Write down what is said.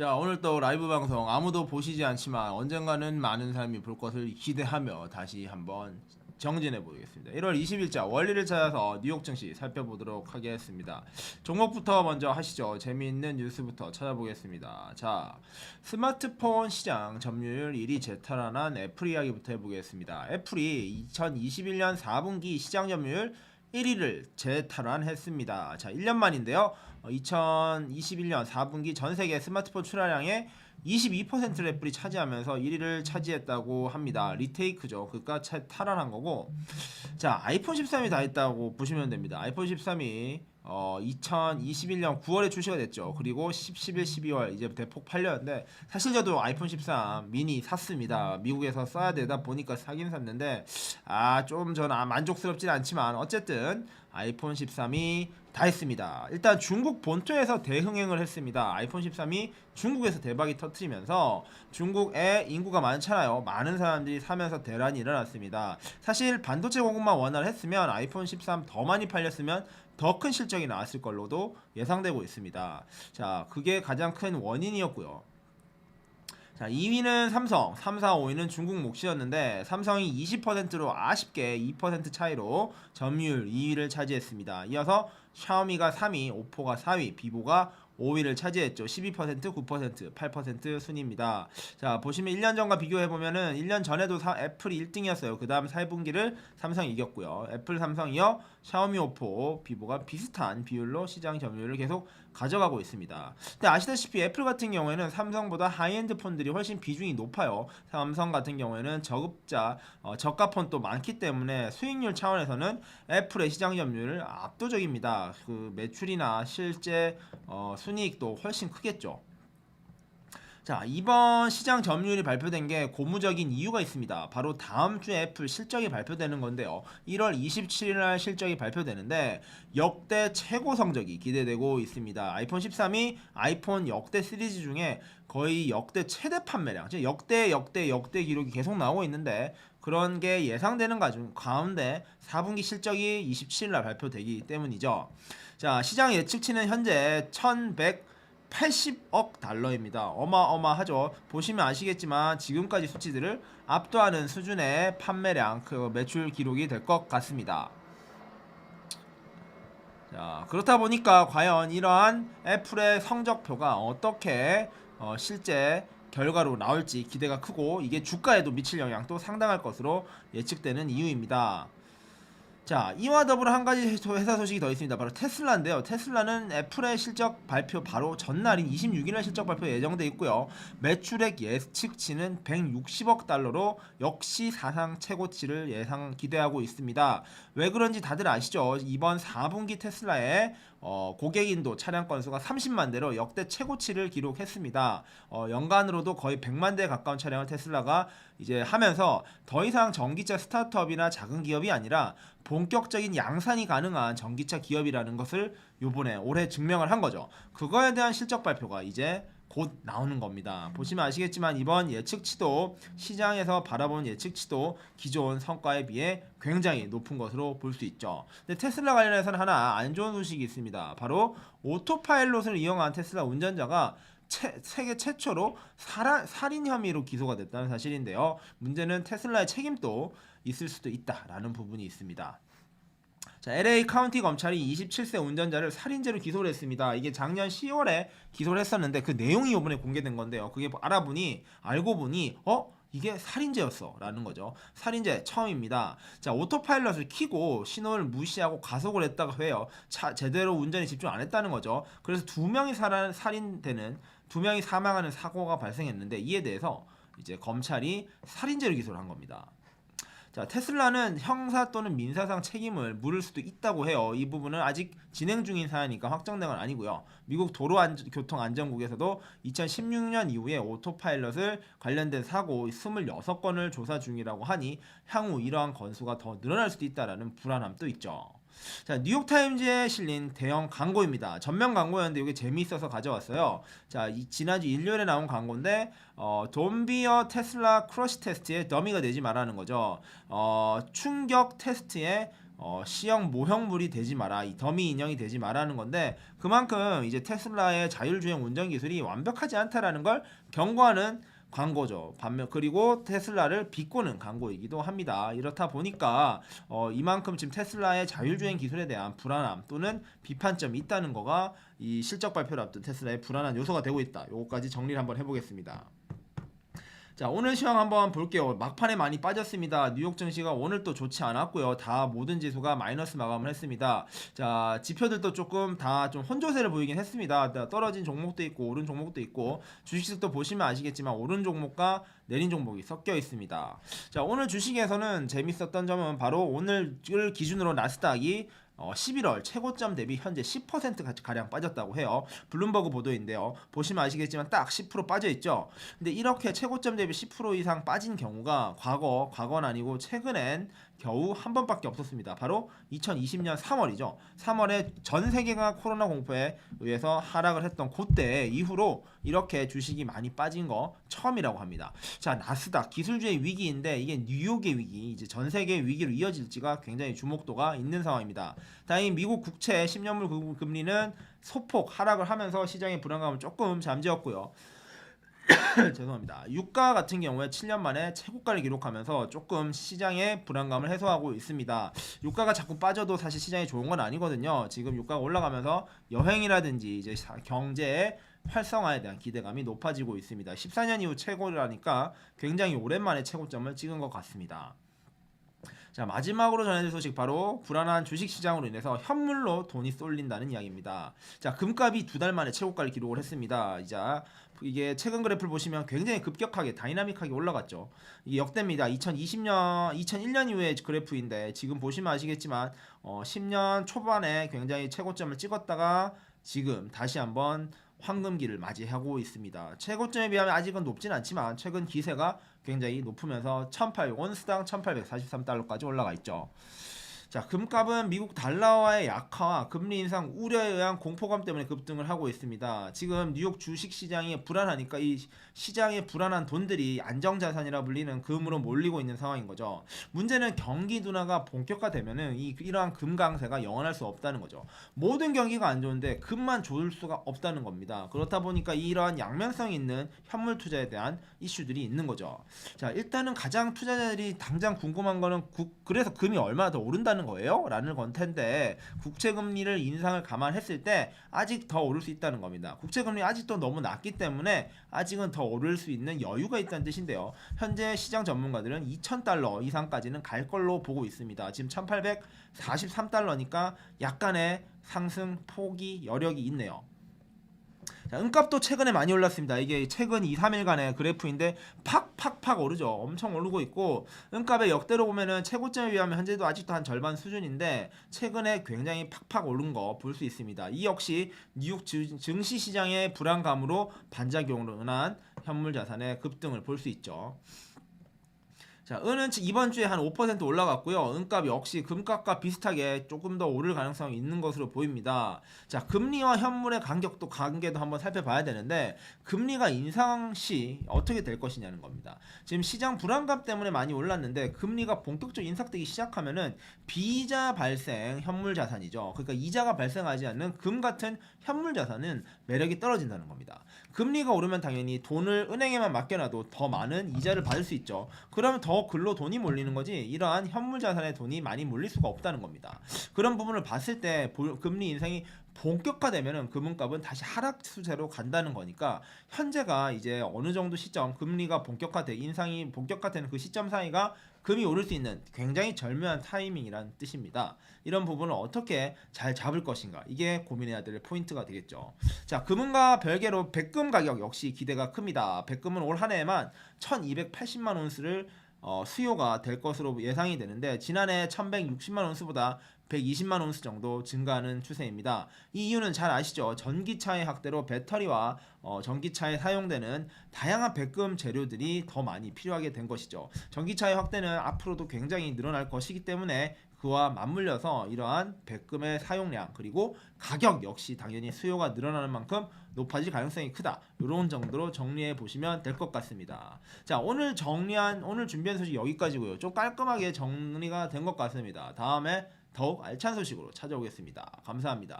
자 오늘 또 라이브 방송 아무도 보시지 않지만 언젠가는 많은 사람이 볼 것을 기대하며 다시 한번 정진해 보겠습니다. 1월 20일자 원리를 찾아서 뉴욕 증시 살펴보도록 하겠습니다. 종목부터 먼저 하시죠. 재미있는 뉴스부터 찾아보겠습니다. 자 스마트폰 시장 점유율 1위 재탈환한 애플 이야기부터 해보겠습니다. 애플이 2021년 4분기 시장 점유율 1위를 재탈환했습니다. 자, 1년 만인데요. 어, 2021년 4분기 전 세계 스마트폰 출하량의 22%를 애플이 차지하면서 1위를 차지했다고 합니다. 리테이크죠. 그니까 탈환한 거고. 자, 아이폰 13이 다 했다고 보시면 됩니다. 아이폰 13이 어, 2021년 9월에 출시가 됐죠. 그리고 10, 11, 12월 이제 대폭 팔렸는데 사실 저도 아이폰 13 미니 샀습니다. 미국에서 써야 되다 보니까 사긴 샀는데 아, 좀 저는 아, 만족스럽진 않지만 어쨌든 아이폰 13이 다 했습니다. 일단 중국 본토에서 대흥행을 했습니다. 아이폰 13이 중국에서 대박이 터트리면서 중국에 인구가 많잖아요. 많은 사람들이 사면서 대란이 일어났습니다. 사실 반도체 공급만 원활했으면 아이폰 13 더 많이 팔렸으면 더 큰 실적이 나왔을 걸로도 예상되고 있습니다. 자, 그게 가장 큰 원인이었고요. 자, 2위는 삼성, 3, 4, 5위는 중국 몫이었는데 삼성이 20%로 아쉽게 2% 차이로 점유율 2위를 차지했습니다. 이어서 샤오미가 3위, 오포가 4위, 비보가 5위를 차지했죠. 12%, 9%, 8% 순입니다. 자, 보시면 1년 전과 비교해 보면은 1년 전에도 사, 애플이 1등이었어요. 그다음 4분기를 삼성이 이겼고요. 애플, 삼성 이어 샤오미, 오포, 비보가 비슷한 비율로 시장 점유율을 계속 가져가고 있습니다. 근데 아시다시피 애플 같은 경우에는 삼성보다 하이엔드 폰들이 훨씬 비중이 높아요. 삼성 같은 경우에는 저급자, 어, 저가 폰도 많기 때문에 수익률 차원에서는 애플의 시장 점유율 압도적입니다. 그 매출이나 실제 어, 순이익도 훨씬 크겠죠. 자 이번 시장 점유율이 발표된 게 고무적인 이유가 있습니다. 바로 다음 주에 애플 실적이 발표되는 건데요. 1월 27일 날 실적이 발표되는데 역대 최고 성적이 기대되고 있습니다. 아이폰 13이 아이폰 역대 시리즈 중에 거의 역대 최대 판매량, 즉 역대 역대 역대 기록이 계속 나오고 있는데 그런 게 예상되는 가운데 4분기 실적이 27일 날 발표되기 때문이죠. 자 시장 예측치는 현재 1100 80억 달러입니다. 어마어마하죠. 보시면 아시겠지만 지금까지 수치들을 압도하는 수준의 판매량, 그 매출 기록이 될 것 같습니다. 자, 그렇다 보니까 과연 이러한 애플의 성적표가 어떻게 어, 실제 결과로 나올지 기대가 크고 이게 주가에도 미칠 영향도 상당할 것으로 예측되는 이유입니다. 자, 이와 더불어 한 가지 회사 소식이 더 있습니다. 바로 테슬라인데요. 테슬라는 애플의 실적 발표 바로 전날인 26일날 실적 발표 예정돼 있고요. 매출액 예측치는 160억 달러로 역시 사상 최고치를 예상 기대하고 있습니다. 왜 그런지 다들 아시죠? 이번 4분기 테슬라의 어, 고객인도 차량 건수가 30만 대로 역대 최고치를 기록했습니다. 어, 연간으로도 거의 100만 대 가까운 차량을 테슬라가 이제 하면서 더 이상 전기차 스타트업이나 작은 기업이 아니라 본격적인 양산이 가능한 전기차 기업이라는 것을 요번에 올해 증명을 한 거죠. 그거에 대한 실적 발표가 이제 곧 나오는 겁니다. 보시면 아시겠지만 이번 예측치도 시장에서 바라보는 예측치도 기존 성과에 비해 굉장히 높은 것으로 볼 수 있죠. 근데 테슬라 관련해서는 하나 안 좋은 소식이 있습니다. 바로 오토파일롯을 이용한 테슬라 운전자가 최, 세계 최초로 살아, 살인 혐의로 기소가 됐다는 사실인데요. 문제는 테슬라의 책임도 있을 수도 있다라는 부분이 있습니다. 자, LA 카운티 검찰이 27세 운전자를 살인죄로 기소를 했습니다. 이게 작년 10월에 기소를 했었는데 그 내용이 이번에 공개된 건데요. 그게 알아보니 알고 보니 어 이게 살인죄였어라는 거죠. 살인죄 처음입니다. 자, 오토파일럿을 키고 신호를 무시하고 가속을 했다고 해요. 차 제대로 운전에 집중 안 했다는 거죠. 그래서 두 명이 살인되는 두 명이 사망하는 사고가 발생했는데 이에 대해서 이제 검찰이 살인죄로 기소를 한 겁니다. 자, 테슬라는 형사 또는 민사상 책임을 물을 수도 있다고 해요. 이 부분은 아직 진행 중인 사안이니까 확정된 건 아니고요. 미국 도로교통안전국에서도 2016년 이후에 오토파일럿을 관련된 사고 26건을 조사 중이라고 하니 향후 이러한 건수가 더 늘어날 수도 있다라는 불안함도 있죠. 자, 뉴욕타임즈에 실린 대형 광고입니다. 전면 광고였는데 이게 재미있어서 가져왔어요. 자, 이, 지난주 일요일에 나온 광고인데, 어, 돈비어 테슬라 크러쉬 테스트에 더미가 되지 말라는 거죠. 어, 충격 테스트에 어, C형 모형물이 되지 마라, 이 더미 인형이 되지 마라는 건데 그만큼 이제 테슬라의 자율주행 운전 기술이 완벽하지 않다라는 걸 경고하는 광고죠. 반면 그리고 테슬라를 비꼬는 광고이기도 합니다. 이렇다 보니까 어, 이만큼 지금 테슬라의 자율주행 기술에 대한 불안함 또는 비판점이 있다는 거가 이 실적 발표를 앞둔 테슬라의 불안한 요소가 되고 있다. 요거까지 정리를 한번 해보겠습니다. 자 오늘 시황 한번 볼게요. 막판에 많이 빠졌습니다. 뉴욕 증시가 오늘 또 좋지 않았고요. 다 모든 지수가 마이너스 마감을 했습니다. 자 지표들도 조금 다 좀 혼조세를 보이긴 했습니다. 떨어진 종목도 있고 오른 종목도 있고 주식도 보시면 아시겠지만 오른 종목과 내린 종목이 섞여 있습니다. 자 오늘 주식에서는 재밌었던 점은 바로 오늘을 기준으로 나스닥이 어, 11월 최고점 대비 현재 10% 가량 빠졌다고 해요. 블룸버그 보도인데요. 보시면 아시겠지만 딱 10% 빠져 있죠. 근데 이렇게 최고점 대비 10% 이상 빠진 경우가 과거 과거는 아니고 최근엔 겨우 한 번밖에 없었습니다. 바로 2020년 3월이죠. 3월에 전 세계가 코로나 공포에 의해서 하락을 했던 그때 이후로 이렇게 주식이 많이 빠진 거 처음이라고 합니다. 자, 나스닥 기술주의 위기인데 이게 뉴욕의 위기, 이제 전 세계의 위기로 이어질지가 굉장히 주목도가 있는 상황입니다. 다행히 미국 국채 10년물 금리는 소폭 하락을 하면서 시장의 불안감을 조금 잠재웠고요. 죄송합니다. 유가 같은 경우에 7년 만에 최고가를 기록하면서 조금 시장의 불안감을 해소하고 있습니다. 유가가 자꾸 빠져도 사실 시장이 좋은 건 아니거든요. 지금 유가가 올라가면서 여행이라든지 이제 경제의 활성화에 대한 기대감이 높아지고 있습니다. 14년 이후 최고라니까 굉장히 오랜만에 최고점을 찍은 것 같습니다. 자 마지막으로 전해드릴 소식 바로 불안한 주식 시장으로 인해서 현물로 돈이 쏠린다는 이야기입니다. 자 금값이 두 달 만에 최고가를 기록을 했습니다. 이제 이게 최근 그래프를 보시면 굉장히 급격하게 다이나믹하게 올라갔죠. 이게 역대입니다. 2020년, 2001년 이후의 그래프인데 지금 보시면 아시겠지만 어, 10년 초반에 굉장히 최고점을 찍었다가 지금 다시 한번 황금기를 맞이하고 있습니다. 최고점에 비하면 아직은 높진 않지만 최근 기세가 굉장히 높으면서 1,800 원스당 1,843달러까지 올라가 있죠. 자, 금값은 미국 달러와의 약화와 금리 인상 우려에 의한 공포감 때문에 급등을 하고 있습니다. 지금 뉴욕 주식 시장이 불안하니까 이 시장의 불안한 돈들이 안정 자산이라 불리는 금으로 몰리고 있는 상황인 거죠. 문제는 경기 둔화가 본격화되면은 이 이러한 금 강세가 영원할 수 없다는 거죠. 모든 경기가 안 좋은데 금만 좋을 수가 없다는 겁니다. 그렇다 보니까 이러한 양면성 있는 현물 투자에 대한 이슈들이 있는 거죠. 자, 일단은 가장 투자자들이 당장 궁금한 거는 국, 그래서 금이 얼마나 더 오른다는 거예요? 라는 건 텐데 국채 금리를 인상을 감안했을 때 아직 더 오를 수 있다는 겁니다. 국채 금리 아직도 너무 낮기 때문에 아직은 더 오를 수 있는 여유가 있다는 뜻인데요. 현재 시장 전문가들은 2,000달러 이상까지는 갈 걸로 보고 있습니다. 지금 1,843달러니까 약간의 상승 폭이 여력이 있네요. 자, 은값도 최근에 많이 올랐습니다. 이게 최근 2, 3일간의 그래프인데 팍팍팍 오르죠. 엄청 오르고 있고 은값의 역대로 보면은 최고점에 비하면 현재도 아직도 한 절반 수준인데 최근에 굉장히 팍팍 오른 거 볼 수 있습니다. 이 역시 뉴욕 증시 시장의 불안감으로 반작용으로 은한 현물 자산의 급등을 볼 수 있죠. 자, 은은 이번 주에 한 5% 올라갔고요. 은값 역시 금값과 비슷하게 조금 더 오를 가능성이 있는 것으로 보입니다. 자, 금리와 현물의 간격도 관계도 한번 살펴봐야 되는데 금리가 인상 시 어떻게 될 것이냐는 겁니다. 지금 시장 불안감 때문에 많이 올랐는데 금리가 본격적으로 인상되기 시작하면은 비자 발생 현물 자산이죠. 그러니까 이자가 발생하지 않는 금 같은 현물 자산은 매력이 떨어진다는 겁니다. 금리가 오르면 당연히 돈을 은행에만 맡겨놔도 더 많은 이자를 받을 수 있죠. 그러면 더 글로 돈이 몰리는 거지 이러한 현물 자산에 돈이 많이 몰릴 수가 없다는 겁니다. 그런 부분을 봤을 때 금리 인상이 본격화되면은 금은값은 다시 하락 추세로 간다는 거니까 현재가 이제 어느 정도 시점 금리가 본격화돼 인상이 본격화되는 그 시점 사이가 금이 오를 수 있는 굉장히 절묘한 타이밍이란 뜻입니다. 이런 부분을 어떻게 잘 잡을 것인가 이게 고민해야 될 포인트가 되겠죠. 자 금은과 별개로 백금 가격 역시 기대가 큽니다. 백금은 올 한 해에만 1,280만 온스를 어, 수요가 될 것으로 예상이 되는데 지난해 1160만 원수보다 120만 원수 정도 증가하는 추세입니다. 이 이유는 잘 아시죠? 전기차의 확대로 배터리와 어, 전기차에 사용되는 다양한 백금 재료들이 더 많이 필요하게 된 것이죠. 전기차의 확대는 앞으로도 굉장히 늘어날 것이기 때문에 그와 맞물려서 이러한 백금의 사용량 그리고 가격 역시 당연히 수요가 늘어나는 만큼 높아질 가능성이 크다. 이런 정도로 정리해 보시면 될 것 같습니다. 자 오늘 정리한 오늘 준비한 소식 여기까지고요. 좀 깔끔하게 정리가 된 것 같습니다. 다음에 더욱 알찬 소식으로 찾아오겠습니다. 감사합니다.